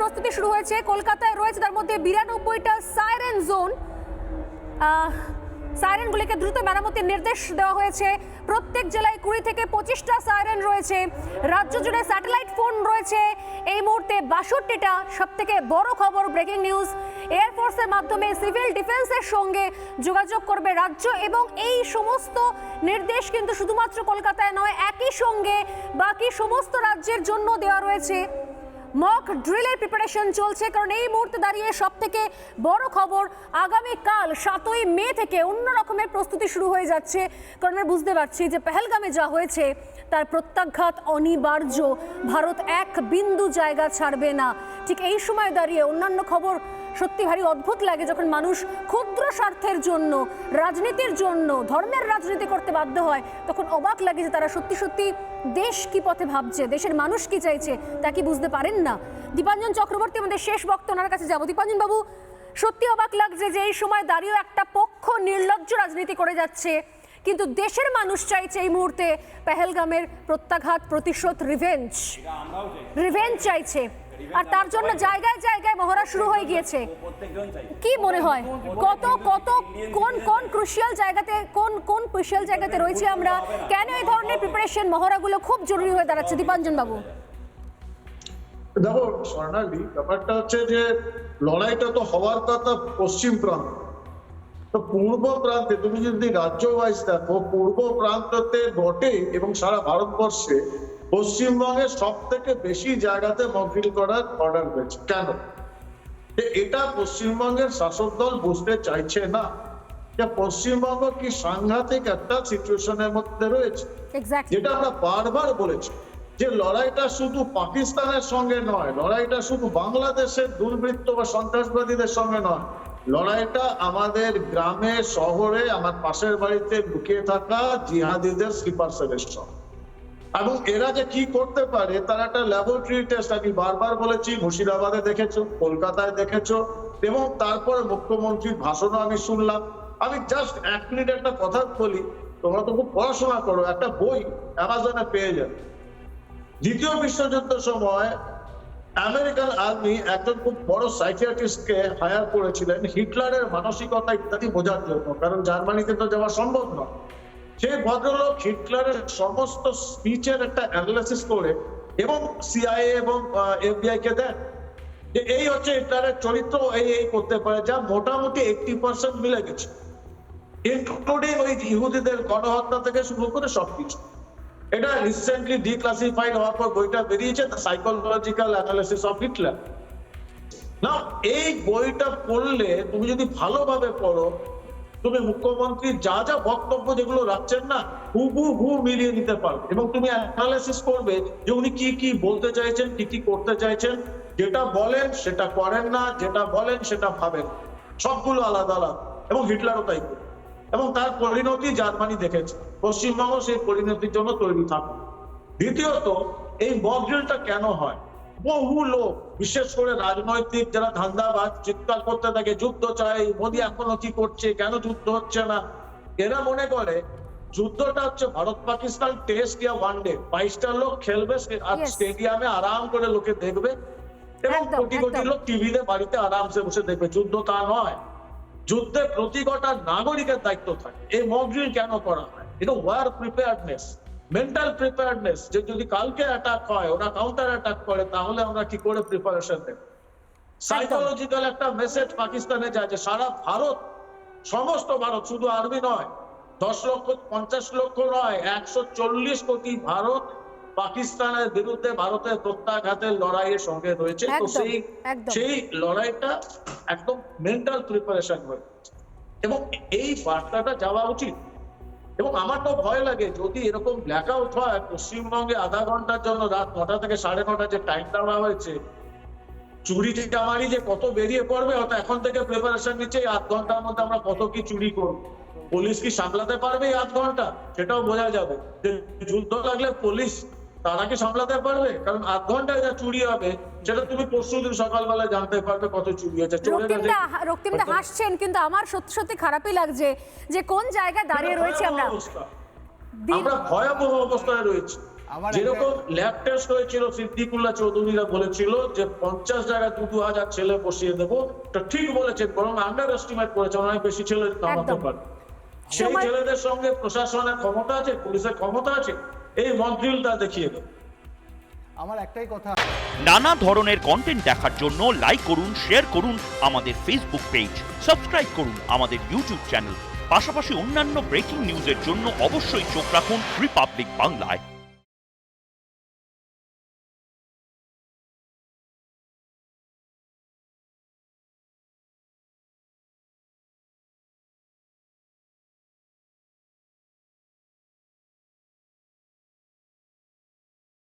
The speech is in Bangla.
প্রস্তুতি শুরু হয়েছে। কলকাতায় রয়েছে তার মধ্যে বিরানব্বইটা সাইরেন জোন সাইরেনগুলিকে দ্রুত মেরামতির নির্দেশ দেওয়া হয়েছে। প্রত্যেক জেলায় কুড়ি থেকে পঁচিশটা সাইরেন রয়েছে। রাজ্য জুড়ে স্যাটেলাইট ফোন রয়েছে। এই মুহূর্তে বাষট্টিটা সব থেকে বড় খবর ব্রেকিং নিউজ এয়ারফোর্সের মাধ্যমে সিভিল ডিফেন্সের সঙ্গে যোগাযোগ করবে রাজ্য এবং এই সমস্ত নির্দেশ কিন্তু শুধুমাত্র কলকাতায় নয়, একই সঙ্গে বাকি সমস্ত রাজ্যের জন্য দেওয়া রয়েছে। মক ড্রিলের প্রিপারেশন চলছে, কারণ এই মুহূর্তে দাঁড়িয়ে সব থেকে বড় খবর, আগামীকাল সাতই মে থেকে অন্য রকমের প্রস্তুতি শুরু হয়ে যাচ্ছে। কারণ আমরা বুঝতে পারছি যে পেহেলগামে যা হয়েছে, তার প্রত্যাঘাত অনিবার্য। ভারত এক বিন্দু জায়গা ছাড়বে না। ঠিক এই সময় দাঁড়িয়ে অন্যান্য খবর সত্যি ভারী অদ্ভুত লাগে যখন মানুষ ক্ষুদ্র স্বার্থের জন্য রাজনীতির জন্য ধর্মের রাজনীতি করতে বাধ্য হয় তখন অবাক লাগে যে তারা সত্যি সত্যি দেশ কি পথে ভাবছে দেশের মানুষ কি চাইছে তা কি বুঝতে পারেন না। দীপাঞ্জন চক্রবর্তী আমাদের শেষ বক্ত ওনার কাছে যাব। দীপাঞ্জন বাবু সত্যি অবাক লাগছে যে এই সময় দাঁড়িয়েও একটা পক্ষ নির্লজ্জ রাজনীতি করে যাচ্ছে কিন্তু দেশের মানুষ চাইছে এই মুহূর্তে পেহেলগামের প্রত্যাঘাত প্রতিশোধ রিভেঞ্জ রিভেঞ্জ চাইছে। আর তার জন্য জায়গায় জায়গায় মহড়া শুরু হয়ে গিয়েছে। কি মনে হয়? কত কত, কোন কোন ক্রুশিয়াল জায়গাতে, কোন কোন ক্রুশিয়াল জায়গাতে রয়েছে আমরা? কেন এই ধরনের প্রিপারেশন মহড়াগুলো খুব জরুরি হয়ে দাঁড়াচ্ছে? দীপাঞ্জন বাবু। দেখো, স্বর্ণালী, ব্যাপারটা হচ্ছে যে লড়াইটা তো হওয়ার কথা পশ্চিম প্রান্ত। তো পূর্ব প্রান্তে তুমি যদি রাজ্য ওয়াইজ দেখো পূর্ব প্রান্ততে ঘটে এবং সারা ভারতবর্ষে পশ্চিমবঙ্গের সব থেকে বেশি জায়গাতে মকড্রিল করার অর্ডার হয়েছে কেন? এটা পশ্চিমবঙ্গের শাসক দল বুঝতে চাইছে না যে পশ্চিমবঙ্গ কি সাংঘাতিক একটা সিচুয়েশনের মধ্যে রয়েছে। যেটা আমরা বারবার বলেছি যে লড়াইটা শুধু পাকিস্তানের সঙ্গে নয় লড়াইটা শুধু বাংলাদেশের দুর্বৃত্ত বা সন্ত্রাসবাদীদের সঙ্গে নয় লড়াইটা আমাদের শহরে, আমার পাশের বাড়িতে লুকিয়ে থাকা জিহাদিদের স্লিপার সেলের এবং এরা যে কি করতে পারে, তার একটা ল্যাবরেটরি টেস্ট আমি বারবার বলেছি, মুর্শিদাবাদে দেখেছ, কলকাতায় দেখেছ, এবং তারপরে মুখ্যমন্ত্রীর ভাষণও আমি শুনলাম। আমি জাস্ট এক মিনিট একটা কথা বলি, তোমরা তো খুব পড়াশোনা করো, একটা বই অ্যামাজনে পেয়ে যাবে। দ্বিতীয় বিশ্বযুদ্ধের সময় আমেরিকান আর্মি একজন খুব বড় সাইকিয়াট্রিস্টকে হায়ার করেছিলেন হিটলারের মানসিকতা ইত্যাদি বোঝার জন্য, কারণ জার্মানিতে তো যাওয়া সম্ভব নয়। সেই ভদ্রলোক হিটলারের সমস্ত স্পিচের একটা অ্যানালিসিস করে এবং সিআইএ এবং এফবিআই কে দেন যে এই হচ্ছে হিটলারের চরিত্র, এই এই করতে পারে, যা মোটামুটি এইটটি পার্সেন্ট মিলে গেছে। ইনক্লুডিং ওই ইহুদিদের গণহত্যা থেকে শুরু করে সবকিছু। এটা রিসেন্টলি ডিক্লাসিফাইড হওয়ার পর বইটা বেরিয়েছে the psychological analysis of Hitler না এই বইটা পড়লে তুমি যদি ভালোভাবে পড়ো, তুমি মুখ্যমন্ত্রী যা যা বক্তব্য যেগুলো রাখছেন না হুবু হু মিলিয়ে নিতে পারবে। এবং তুমি অ্যানালাইসিস করবে যে উনি কি কি বলতে চাইছেন, কি কি করতে চাইছেন, যেটা বলেন সেটা করেন না, যেটা বলেন সেটা ভাবেন। সবগুলো আলাদা আলাদা। এবং হিটলারও তাই করে। এবং তার পরিণতি জার্মানি দেখেছে। পশ্চিমবঙ্গ সেই পরিণতির জন্য তৈরি থাকে দ্বিতীয়ত এই মকড্রিলটা কেন হয়? বহু লোক বিশেষ করে রাজনৈতিক যারা ধান্দাবাজ চিৎকার করতে থাকে যুদ্ধ চাই মোদী এখনও কি করছে কেন যুদ্ধ হচ্ছে না? এরা মনে করে যুদ্ধটা হচ্ছে ভারত পাকিস্তান টেস্ট ইয়া ওয়ান ডে বাইশটা লোক খেলবে আর স্টেডিয়ামে আরাম করে লোকে দেখবে এবং কোটি কোটি লোক টিভিতে বাড়িতে আরামসে বসে দেখবে। যুদ্ধ তা নয়। যুদ্ধে প্রতি কটা নাগরিকের দায়িত্ব থাকে। এই মকড্রিল কেন করা হয়? এটা ওয়ার প্রিপেয়ারনেস মেন্টাল প্রিপেয়ারনেস যে যদি কালকে অ্যাটাক হয় ওরা কাউন্টার অ্যাটাক করে তাহলে আমরা কি করে প্রিপারেশন নেব সাইকোলজিক্যাল একটা মেসেজ পাকিস্তানে যায় যে সারা ভারত সমস্ত ভারত শুধু আর্মি নয় দশ লক্ষ পঞ্চাশ লক্ষ নয় একশো চল্লিশ কোটি ভারত পাকিস্তানের বিরুদ্ধে ভারতের প্রত্যাঘাতের লড়াইয়ের সঙ্গে রয়েছে। তো সেই সেই লড়াইটা একদম মেন্টাল প্রিপারেশন হয়ে এবং এই বার্তাটা যাওয়া উচিত। এবং আমার তো ভয় লাগে যদি এরকম ব্ল্যাক আউট হয় পশ্চিমবঙ্গে আধা ঘণ্টার জন্য রাত নটা থেকে সাড়ে নটা যে টাইম দেওয়া হয়েছে চুরি চামারি যে কত বেরিয়ে পড়বে হয়তো এখন থেকে প্রিপারেশন নিচ্ছে এই আধ ঘণ্টার মধ্যে আমরা কত কি চুরি করব। পুলিশ কি সামলাতে পারবে এই আধ ঘণ্টা? সেটাও বোঝা যাবে। যে যুদ্ধ লাগলে পুলিশ তারা কি সামলাতে পারবে? কারণ আধ ঘন্টায় যা চুরি হবে। সেটা তুমি পরশু দিন সকালবেলা জানতে পারবে কত চুরি হয়েছে। রক্তিমদা রক্তিমদা হাসছেন কিন্তু আমার সত্যি সত্যি খারাপই লাগছে যে কোন জায়গায় দাঁড়িয়ে রয়েছে আমরা। আমরা ভয়াবহ অবস্থায় রয়েছি। যেরকম ল্যাব টেস্ট হয়েছিল সিদ্দিকুল্লাহ চৌধুরীরা বলেছিল যে পঞ্চাশ জায়গায় দু দু হাজার ছেলে বসিয়ে দেবো। এটা ঠিক বলেছেন বরং আন্ডার এস্টিমেট করেছে অনেক বেশি ছেলে নামাতে। পারে। সেই ছেলেদের সঙ্গে প্রশাসনের ক্ষমতা আছে পুলিশের ক্ষমতা আছে। এই মকড্রিলটা দেখিয়ে দেবে আমার একটাই কথা। নানা ধরনের কন্টেন্ট দেখার জন্য লাইক করুন শেয়ার করুন আমাদের ফেসবুক পেজ সাবস্ক্রাইব করুন আমাদের ইউটিউব চ্যানেল পাশাপাশি অন্যান্য ব্রেকিং নিউজের জন্য অবশ্যই চোখ রাখুন রিপাবলিক বাংলায়